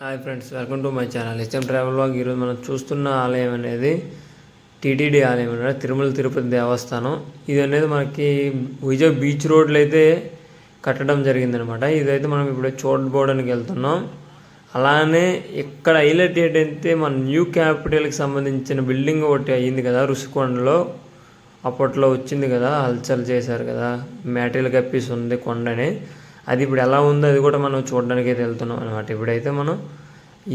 Hi friends welcome to my channel HM travel vlog ఈరోజు మనం చూస్తున్న ఆలయం అనేది టీటీడీ ఆలయం అన్నమాట తిరుమల తిరుపతి దేవస్థానం. ఇది అనేది మనకి విజయ్ బీచ్ రోడ్లో అయితే కట్టడం జరిగిందనమాట ఇదైతే మనం ఇప్పుడు చూడబోవడానికి వెళ్తున్నాం. అలానే ఇక్కడ హైలైట్ ఏంటంటే మన న్యూ క్యాపిటల్కి సంబంధించిన బిల్డింగ్ ఒకటి అయ్యింది కదా రుషికొండలో. అప్పట్లో వచ్చింది కదా హల్చల్ చేశారు కదా. మ్యాటీరియల్ కప్పేసి ఉంది కొండని. అది ఇప్పుడు ఎలా ఉందో అది కూడా మనం చూడడానికి అయితే వెళ్తున్నాం అనమాట ఇప్పుడైతే మనం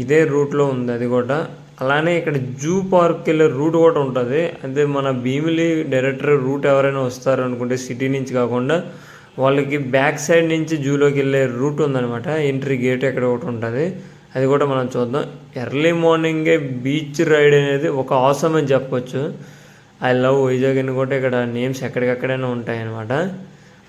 ఇదే రూట్లో ఉంది అది కూడా. అలానే ఇక్కడ జూ పార్క్కి వెళ్ళే రూట్ కూడా ఉంటుంది. అదే మన భీమిలి డైరెక్టర్ రూట్ ఎవరైనా వస్తారు అనుకుంటే సిటీ నుంచి కాకుండా వాళ్ళకి బ్యాక్ సైడ్ నుంచి జూలోకి వెళ్ళే రూట్ ఉందనమాట ఎంట్రీ గేట్ ఎక్కడ ఒకటి ఉంటుంది. అది కూడా మనం చూద్దాం. ఎర్లీ మార్నింగే బీచ్ రైడ్ అనేది ఒక అవసరం అని చెప్పొచ్చు. ఐ లవ్ వైజాగ్ అని కూడా ఇక్కడ నేమ్స్ ఎక్కడికక్కడైనా ఉంటాయన్నమాట.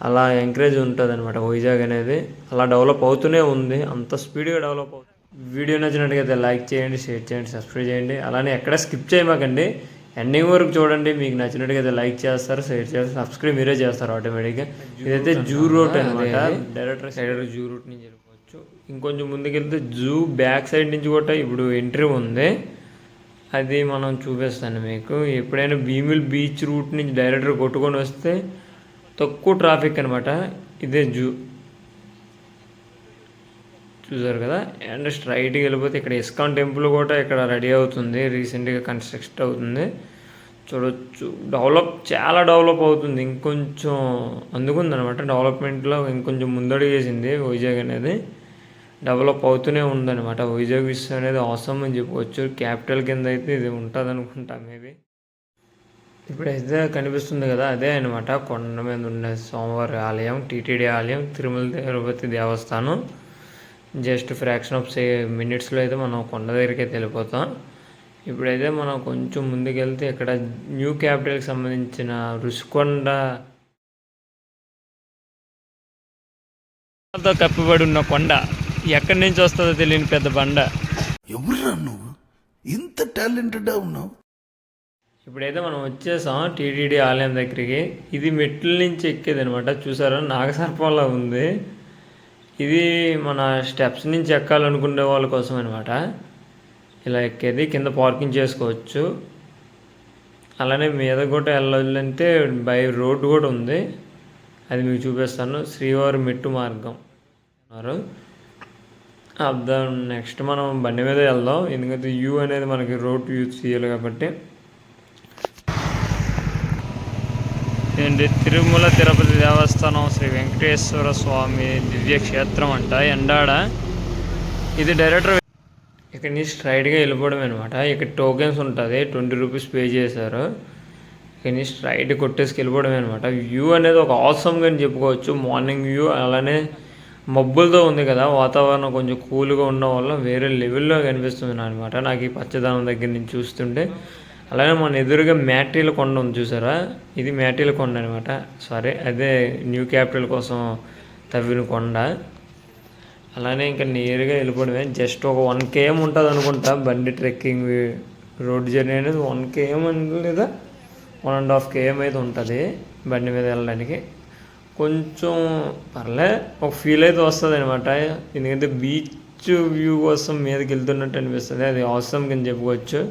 అలా ఎంకరేజ్ ఉంటుంది అనమాట వైజాగ్ అనేది. అలా డెవలప్ అవుతూనే ఉంది. అంత స్పీడ్గా డెవలప్ అవుతుంది. వీడియో నచ్చినట్టుగా లైక్ చేయండి షేర్ చేయండి సబ్స్క్రైబ్ చేయండి. అలానే ఎక్కడ స్కిప్ చేయమాకండి. ఎండింగ్ వరకు చూడండి. మీకు నచ్చినట్టుగా అయితే లైక్ చేస్తారు షేర్ చేస్తారు సబ్స్క్రైబ్ మీరే చేస్తారు ఆటోమేటిక్గా ఇదైతే జూ రూట్ అనమాట డైరెక్టర్ సైడ్ జూ రూట్ నుంచి వెళ్ళిపోవచ్చు. ఇంకొంచెం ముందుకెళ్తే జూ బ్యాక్ సైడ్ నుంచి కూడా ఇప్పుడు ఎంట్రీ ఉంది. అది మనం చూపిస్తాను మీకు. ఎప్పుడైనా భీమిల్ బీచ్ రూట్ నుంచి డైరెక్టర్ కొట్టుకొని వస్తే తక్కువ ట్రాఫిక్ అనమాట ఇదే జూ. చూసారు కదా? అండ్ స్ట్రైట్గా వెళ్ళిపోతే ఇక్కడ ఇస్కాన్ టెంపుల్ కూడా ఇక్కడ రెడీ అవుతుంది. రీసెంట్గా కన్స్ట్రక్ట్ అవుతుంది. చూడొచ్చు. డెవలప్ చాలా డెవలప్ అవుతుంది. ఇంకొంచెం అందుకుందనమాట డెవలప్మెంట్లో ఇంకొంచెం ముందడుగు వేసింది వైజాగ్ అనేది. డెవలప్ అవుతూనే ఉందన్నమాట. వైజాగ్ విషయం అనేది అవసరం అని చెప్పవచ్చు క్యాపిటల్ కింద అయితే ఇది ఉంటుంది అనుకుంటా మేబీ. ఇప్పుడైతే కనిపిస్తుంది కదా అదే అనమాట కొండ మీద ఉండే సోమవారి ఆలయం టీటీడీ ఆలయం తిరుమల తిరుపతి దేవస్థానం. జస్ట్ ఫ్రాక్షన్ ఆఫ్ సే మినిట్స్లో అయితే మనం కొండ దగ్గరికి అయితే వెళ్ళిపోతాం. ఇప్పుడైతే మనం కొంచెం ముందుకెళ్తే ఇక్కడ న్యూ క్యాపిటల్కి సంబంధించిన రుషికొండ తో కప్పిబడి ఉన్న కొండ ఎక్కడి నుంచి వస్తుందో తెలియని పెద్ద బండ. ఎవరురా నువ్వు? ఇంత టాలెంటెడ్ ఉన్నావు. ఇప్పుడైతే మనం వచ్చేసాం టీటీడీ ఆలయం దగ్గరికి. ఇది మెట్ల నుంచి ఎక్కేది అనమాట చూసారా? నాగసర్పంలా ఉంది. ఇది మన స్టెప్స్ నుంచి ఎక్కాలనుకునే వాళ్ళ కోసం అనమాట ఇలా ఎక్కేది. కింద పార్కింగ్ చేసుకోవచ్చు. అలానే మీద కూడా వెళ్ళాలంటే బై రోడ్డు కూడా ఉంది. అది మీకు చూపిస్తాను. శ్రీవారి మెట్టు మార్గం. అన్నారు అర్థం నెక్స్ట్ మనం బండి మీద వెళ్దాం. ఎందుకంటే యూ అనేది మనకి రోడ్ యూజ్ చేయాలి కాబట్టి. అండి తిరుమల తిరుపతి దేవస్థానం శ్రీ వెంకటేశ్వర స్వామి దివ్య క్షేత్రం అంట ఎండాడ. ఇది డైరెక్టర్ ఇక్కడ నుంచి స్ట్రైట్గా వెళ్ళిపోవడం అనమాట ఇక్కడ టోకెన్స్ ఉంటుంది ట్వంటీ రూపీస్ పే చేశారు. ఇక్కడ నుంచి స్ట్రైట్ కొట్టేసి వెళ్ళిపోవడం అనమాట వ్యూ అనేది ఒక ఆసమ్గా అని చెప్పుకోవచ్చు. మార్నింగ్ వ్యూ అలానే మబ్బులతో ఉంది కదా వాతావరణం కొంచెం కూల్గా ఉండడం వల్ల వేరే లెవెల్లో కనిపిస్తుంది అనమాట నాకు ఈ పచ్చదనం దగ్గర నుంచి చూస్తుంటే అలానే మన ఎదురుగా మ్యాటీల కొండ ఉంది చూసారా? ఇది మ్యాట్రియల్ కొండ అనమాట సారీ అదే న్యూ క్యాపిటల్ కోసం తవ్విన కొండ. అలానే ఇంకా నేరుగా వెళ్ళిపోవడమే. జస్ట్ ఒక వన్ కేఎం ఉంటుంది అనుకుంటా. బండి ట్రెక్కింగ్ రోడ్ జర్నీ అనేది వన్ కేఎం అని లేదా వన్ అండ్ హాఫ్ కేఎం అయితే ఉంటుంది బండి మీద వెళ్ళడానికి. కొంచెం పర్లే ఒక ఫీల్ అయితే వస్తుంది అనమాట ఎందుకంటే బీచ్ వ్యూ కోసం మీదకి వెళ్తున్నట్టు అనిపిస్తుంది. అది అవసరం కింద చెప్పుకోవచ్చు.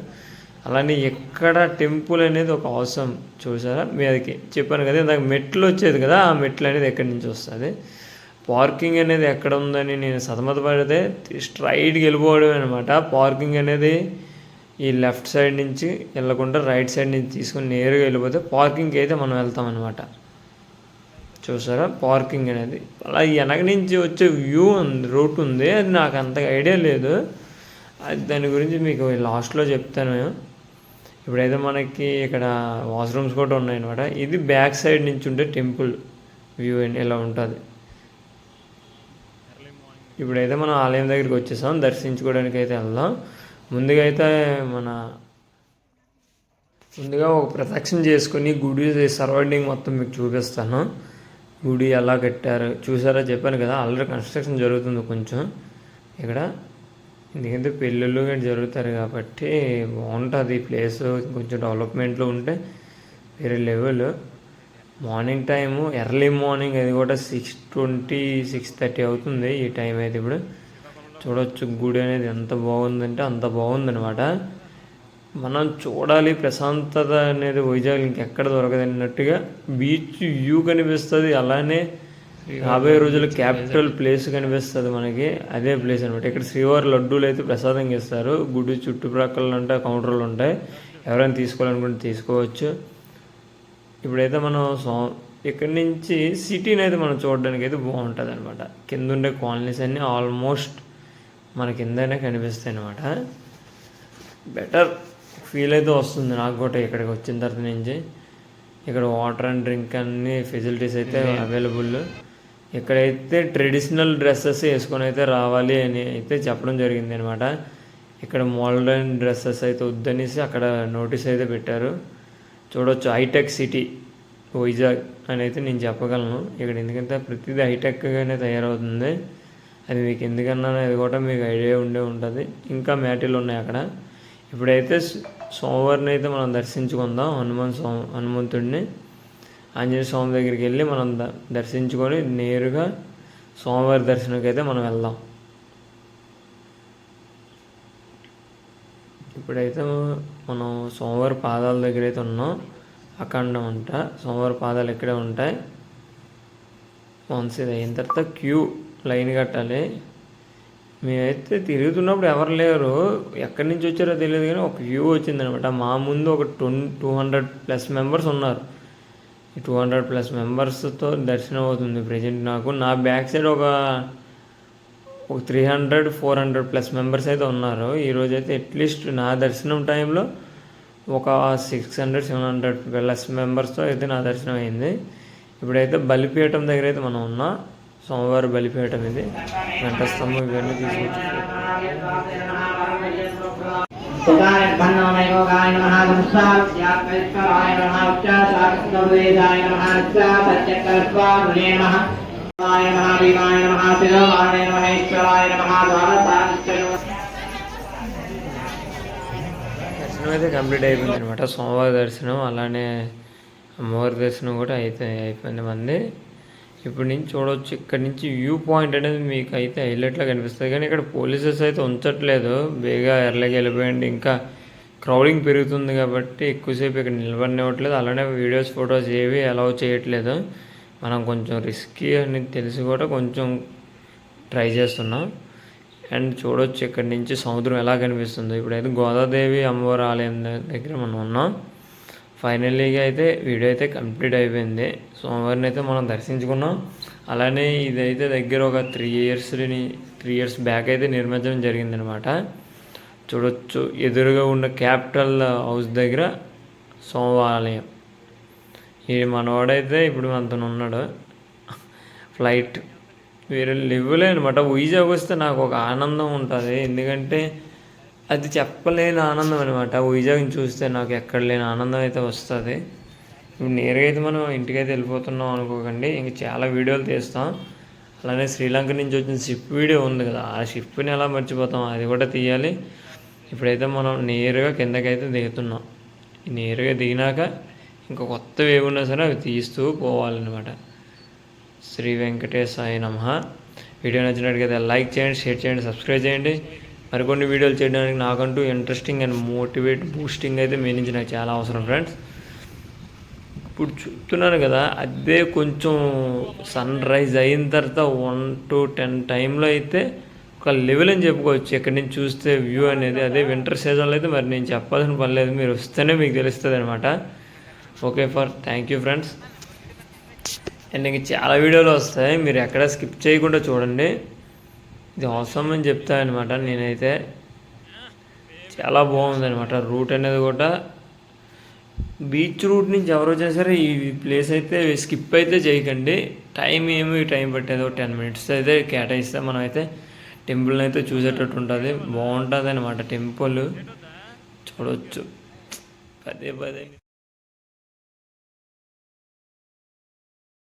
అలానే ఎక్కడ టెంపుల్ అనేది ఒక అవసరం చూసారా? మీదకి చెప్పాను కదా ఇందాక మెట్లు వచ్చేది కదా ఆ మెట్లు అనేది ఎక్కడి నుంచి వస్తుంది? పార్కింగ్ అనేది ఎక్కడ ఉందని నేను సతమత పడితే స్ట్రైట్కి వెళ్ళిపోవడం అనమాట పార్కింగ్ అనేది ఈ లెఫ్ట్ సైడ్ నుంచి వెళ్ళకుండా రైట్ సైడ్ నుంచి తీసుకొని నేరుగా వెళ్ళిపోతే పార్కింగ్కి అయితే మనం వెళ్తాం అనమాట చూసారా? పార్కింగ్ అనేది. అలా వెనక నుంచి వచ్చే వ్యూ ఉంది రూట్ ఉంది అది నాకు అంత ఐడియా లేదు. అది దాని గురించి మీకు లాస్ట్లో చెప్తాను. ఇప్పుడైతే మనకి ఇక్కడ వాష్రూమ్స్ కూడా ఉన్నాయన్నమాట. ఇది బ్యాక్ సైడ్ నుంచి ఉండే టెంపుల్ వ్యూ ఇలా ఉంటుంది. ఇప్పుడైతే మనం ఆలయం దగ్గరికి వచ్చేసాం. దర్శించుకోవడానికి అయితే వెళ్దాం. ముందుగా అయితే మన ముందుగా ఒక ప్రదక్షిణ చేసుకుని గుడి సరౌండింగ్ మొత్తం మీకు చూపిస్తాను. గుడి ఎలా కట్టారు చూసారా చెప్పాను కదా ఆల్రెడీ కన్స్ట్రక్షన్ జరుగుతుంది కొంచెం. ఇక్కడ ఎందుకంటే పెళ్ళిళ్ళు కానీ జరుగుతారు కాబట్టి బాగుంటుంది ఈ ప్లేస్. కొంచెం డెవలప్మెంట్లో ఉంటే వేరే level. Morning time early morning అది కూడా సిక్స్ ట్వంటీ సిక్స్ థర్టీ అవుతుంది ఈ టైం అయితే ఇప్పుడు. చూడొచ్చు గుడి అనేది ఎంత బాగుందంటే అంత బాగుందనమాట మనం చూడాలి ప్రశాంతత అనేది వైజాగ్ ఇంకెక్కడ దొరకదు అన్నట్టుగా బీచ్ వ్యూ కనిపిస్తుంది. అలానే రాబోయే రోజుల్లో క్యాపిటల్ ప్లేస్ కనిపిస్తుంది మనకి. అదే ప్లేస్ అనమాట ఇక్కడ శ్రీవారి లడ్డూలు అయితే ప్రసాదంగా ఇస్తారు గుడి చుట్టుప్రక్కల ఉంటాయి కౌంటర్లు ఉంటాయి ఎవరైనా తీసుకోవాలనుకుంటే తీసుకోవచ్చు. ఇప్పుడైతే మనం సో ఇక్కడి నుంచి సిటీని అయితే మనం చూడడానికి అయితే బాగుంటుంది అనమాట కింద ఉండే కాలనీస్ అన్నీ ఆల్మోస్ట్ మన కిందనే కనిపిస్తాయి అనమాట బెటర్ ఫీల్ అయితే వస్తుంది నాకు కూడా ఇక్కడికి వచ్చిన తర్వాత నుంచి. ఇక్కడ వాటర్ అండ్ డ్రింక్ అన్ని ఫెసిలిటీస్ అయితే అవైలబుల్. ఇక్కడైతే ట్రెడిషనల్ డ్రెస్సెస్ వేసుకొని అయితే రావాలి అని అయితే చెప్పడం జరిగింది అనమాట ఇక్కడ మోడర్న్ డ్రెస్సెస్ అయితే వద్దనేసి అక్కడ నోటీస్ అయితే పెట్టారు. చూడొచ్చు హైటెక్ సిటీ వైజాగ్ అని అయితే నేను చెప్పగలను. ఇక్కడ ఎందుకంటే ప్రతిదీ హైటెక్గానే తయారవుతుంది. అది మీకు ఎందుకన్నా అది కూడా మీకు ఐడియా ఉండే ఉంటుంది. ఇంకా మ్యాటీలు ఉన్నాయి అక్కడ. ఇప్పుడైతే సోమవారిని అయితే మనం దర్శించుకుందాం. హనుమాన్ సో హనుమంతుడిని ఆంజనేయ స్వామి దగ్గరికి వెళ్ళి మనం ద- దర్శించుకొని నేరుగా సోమవారి దర్శనంకి అయితే మనం వెళ్దాం. ఇప్పుడైతే మనం సోమవారి పాదాల దగ్గర అయితే ఉన్నాం అఖండం అంట. సోమవారి పాదాలు ఇక్కడే ఉంటాయి. వన్స్ ఇది అయిన తర్వాత క్యూ లైన్ కట్టాలి. మేమైతే తిరుగుతున్నప్పుడు ఎవరు లేరు. ఎక్కడి నుంచి వచ్చారో తెలియదు కానీ ఒక క్యూ వచ్చిందనమాట. మా ముందు ఒక ట్వం టూ హండ్రెడ్ ప్లస్ మెంబర్స్ ఉన్నారు. టూ హండ్రెడ్ ప్లస్ మెంబర్స్తో దర్శనం అవుతుంది ప్రజెంట్ నాకు. నా బ్యాక్ సైడ్ ఒక ఒక three hundred four hundred plus members అయితే ఉన్నారు. ఈరోజు అయితే అట్లీస్ట్ నా దర్శనం టైంలో ఒక six hundred seven hundred plus మెంబర్స్తో అయితే నా దర్శనం అయింది. ఇప్పుడైతే బలిపీఠం దగ్గర అయితే మనం ఉన్నాం. సోమవారం బలిపీఠం ఇది. వెంట స్తంభం ఇవన్నీ తీసుకొచ్చి దర్శనం అయితే కంప్లీట్ అయిపోయింది అనమాట సోమవారి దర్శనం అలానే అమ్మవారి దర్శనం కూడా అయితే అయిపోయింది మంది. ఇప్పుడు నుంచి చూడవచ్చు ఇక్కడ నుంచి వ్యూ పాయింట్ అనేది మీకు అయితే హైలైట్లో కనిపిస్తుంది. కానీ ఇక్కడ పోలీసెస్ అయితే ఉంచట్లేదు. బేగా ఎర్లకి వెళ్ళిపోయండి ఇంకా క్రౌడింగ్ పెరుగుతుంది కాబట్టి ఎక్కువసేపు ఇక్కడ నిలబడినివ్వట్లేదు. అలానే వీడియోస్ ఫొటోస్ ఏవి అలౌ చేయట్లేదు. మనం కొంచెం రిస్కీ అని తెలిసి కూడా కొంచెం ట్రై చేస్తున్నాం. అండ్ చూడొచ్చు ఇక్కడ నుంచి సముద్రం ఎలా కనిపిస్తుందో. ఇప్పుడైతే గోదాదేవి అమ్మవారి ఆలయం దగ్గర మనం ఉన్నాం. ఫైనల్లీగా అయితే వీడియో అయితే కంప్లీట్ అయిపోయింది. సోమవారం అయితే మనం దర్శించుకున్నాం. అలానే ఇదైతే దగ్గర ఒక త్రీ ఇయర్స్ని త్రీ ఇయర్స్ బ్యాక్ అయితే నిర్మించడం జరిగిందనమాట చూడొచ్చు. ఎదురుగా ఉన్న క్యాపిటల్ హౌస్ దగ్గర సోమవాలయం ఈ మనవాడైతే ఇప్పుడు మనతో ఉన్నాడు. ఫ్లైట్ వేరే లెవెలే అనమాట వైజాగ్ వస్తే నాకు ఒక ఆనందం ఉంటుంది. ఎందుకంటే అది చెప్పలేని ఆనందం అనమాట వైజాగ్ని చూస్తే నాకు ఎక్కడ లేని ఆనందం అయితే వస్తుంది. ఇప్పుడు నేరుగా అయితే మనం ఇంటికైతే వెళ్ళిపోతున్నాం అనుకోకండి. ఇంక చాలా వీడియోలు తీస్తాం. అలానే శ్రీలంక నుంచి వచ్చిన షిప్ వీడియో ఉంది కదా ఆ షిప్ని ఎలా మర్చిపోతాం? అది కూడా తీయాలి. ఇప్పుడైతే మనం నేరుగా కిందకైతే దిగుతున్నాం. నేరుగా దిగినాక ఇంకా కొత్తవి ఏమున్నా సరే అవి తీస్తూ పోవాలన్నమాట. శ్రీ వెంకటేశాయ నమ. వీడియో నచ్చినట్టుగా లైక్ చేయండి షేర్ చేయండి సబ్స్క్రైబ్ చేయండి. మరికొన్ని వీడియోలు చేయడానికి నాకంటూ ఇంట్రెస్టింగ్ అండ్ మోటివేట్ బూస్టింగ్ అయితే మీ నుంచి నాకు చాలా అవసరం ఫ్రెండ్స్ ఇప్పుడు చెప్తున్నాను కదా అదే కొంచెం సన్ రైజ్ అయిన తర్వాత వన్ టు టెన్ టైంలో అయితే ఒక లెవెల్ అని చెప్పుకోవచ్చు. ఇక్కడ నుంచి చూస్తే వ్యూ అనేది అదే వింటర్ సీజన్లో అయితే మరి నేను చెప్పాల్సిన పని లేదు. మీరు వస్తేనే మీకు తెలుస్తుంది అనమాట okay for thank you friends and ఇంక చాలా వీడియోలు వస్తాయి. మీరు ఎక్కడ స్కిప్ చేయకుండా చూడండి. ఇది అవసరం అని చెప్తా అనమాట నేనైతే చాలా బాగుంది అనమాట రూట్ అనేది కూడా బీచ్ రూట్ నుంచి ఎవరు వచ్చినా సరే ఈ ప్లేస్ అయితే స్కిప్ అయితే చేయకండి. టైం ఏమి టైం పట్టేది ఒక టెన్ మినిట్స్ అయితే కేటాయిస్తే మనం అయితే టెంపుల్ని అయితే చూసేటట్టు ఉంటుంది. బాగుంటుంది అనమాట టెంపుల్. చూడవచ్చు పదే పదే.